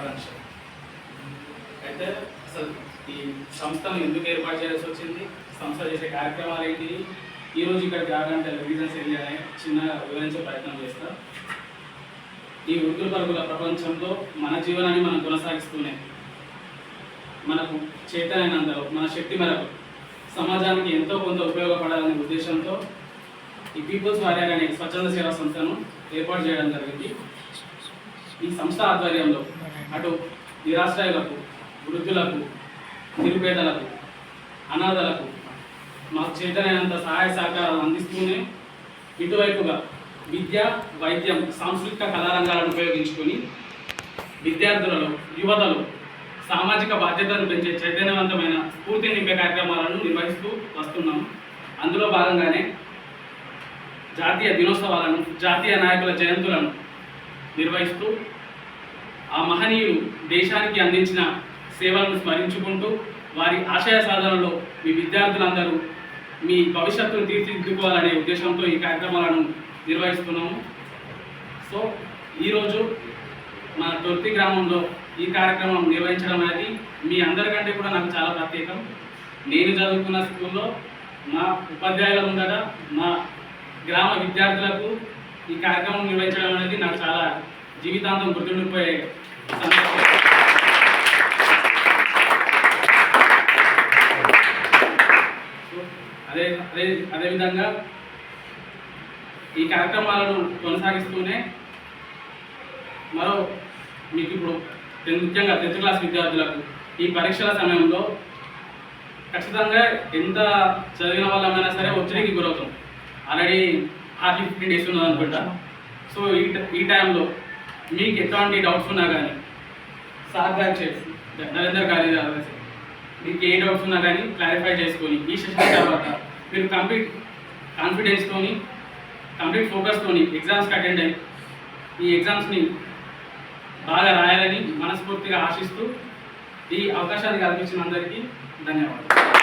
శుభాకాంక్షలు అయితే అసలు ఈ సంస్థను ఎందుకు ఏర్పాటు చేయాల్సి వచ్చింది? సంస్థ చేసే కార్యక్రమాలు ఏంటి? ఈ రోజు ఇక్కడికి రాగంటే రీజన్స్ ఏంటి అనే చిన్నగా వివరించే ప్రయత్నం చేస్తాం. ఈ వృద్ధుల పరుగుల ప్రపంచంలో మన జీవనాన్ని మనం కొనసాగిస్తూనే మనకు చేతనైనంతలో మన శక్తి మేరకు సమాజానికి ఎంతో కొంత ఉపయోగపడాలనే ఉద్దేశంతో ఈ పీపుల్స్ వారియర్ అనే స్వచ్ఛంద సేవా సంస్థను ఏర్పాటు చేయడం జరిగింది. ఈ సంస్థ ఆధ్వర్యంలో అటు నిరాశ్రయులకు వృద్ధులకు నిరుపేదలకు అనాథలకు మాకు చేతనైనంత సహాయ సహకారాలు అందిస్తూనే ఇటువైపుగా విద్య వైద్యం సాంస్కృతిక కళారంగాలను ఉపయోగించుకొని విద్యార్థులలో యువతలో సామాజిక బాధ్యతను పెంచే చైతన్యవంతమైన స్ఫూర్తి నింపే కార్యక్రమాలను నిర్వహిస్తూ వస్తున్నాము. అందులో భాగంగానే జాతీయ దినోత్సవాలను జాతీయ నాయకుల జయంతులను నిర్వహిస్తూ ఆ మహనీయులు దేశానికి అందించిన సేవలను స్మరించుకుంటూ వారి ఆశయ సాధనలో మీ విద్యార్థులందరూ మీ భవిష్యత్తును తీర్చిదిద్దుకోవాలనే ఉద్దేశంతో ఈ కార్యక్రమాలను నిర్వహిస్తున్నాము. సో ఈరోజు మన తొర్తి గ్రామంలో ఈ కార్యక్రమం నిర్వహించడం అనేది మీ అందరికంటే కూడా నాకు చాలా ప్రత్యేకం. నేను చదువుకున్న స్కూల్లో మా ఉపాధ్యాయుల ముందట మా గ్రామ విద్యార్థులకు ఈ కార్యక్రమం నిర్వహించడం అనేది నాకు చాలా జీవితాంతం గుర్తుండిపోయే అదే అదే అదేవిధంగా ఈ కార్యక్రమాలను కొనసాగిస్తూనే మరో మీకు ఇప్పుడు ముఖ్యంగా టెన్త్ క్లాస్ విద్యార్థులకు ఈ పరీక్షల సమయంలో ఖచ్చితంగా ఎంత చదివిన వాళ్ళమైనా సరే ఒత్తిడికి గురవుతాం. ఆల్రెడీ హార్డ్లీ ఫిఫ్టీన్ డేస్ ఉన్నది అనుకుంటా. సో ఈ ఈ టైంలో మీకు ఎట్లాంటి డౌట్స్ ఉన్నా కానీ సార్ గారు చేసి నరేందర్ గారి గారు మీకు ఏ డౌట్స్ ఉన్నా కానీ క్లారిఫై చేసుకొని ఈ సెషన్ తర్వాత మీరు కంప్లీట్ కాన్ఫిడెన్స్తోని కంప్లీట్ ఫోకస్తోని ఎగ్జామ్స్కి అటెండ్ అయ్యి ఈ ఎగ్జామ్స్ని బాగా రాయాలని మనస్ఫూర్తిగా ఆశిస్తూ ఈ అవకాశాన్ని కల్పించిన అందరికీ ధన్యవాదాలు.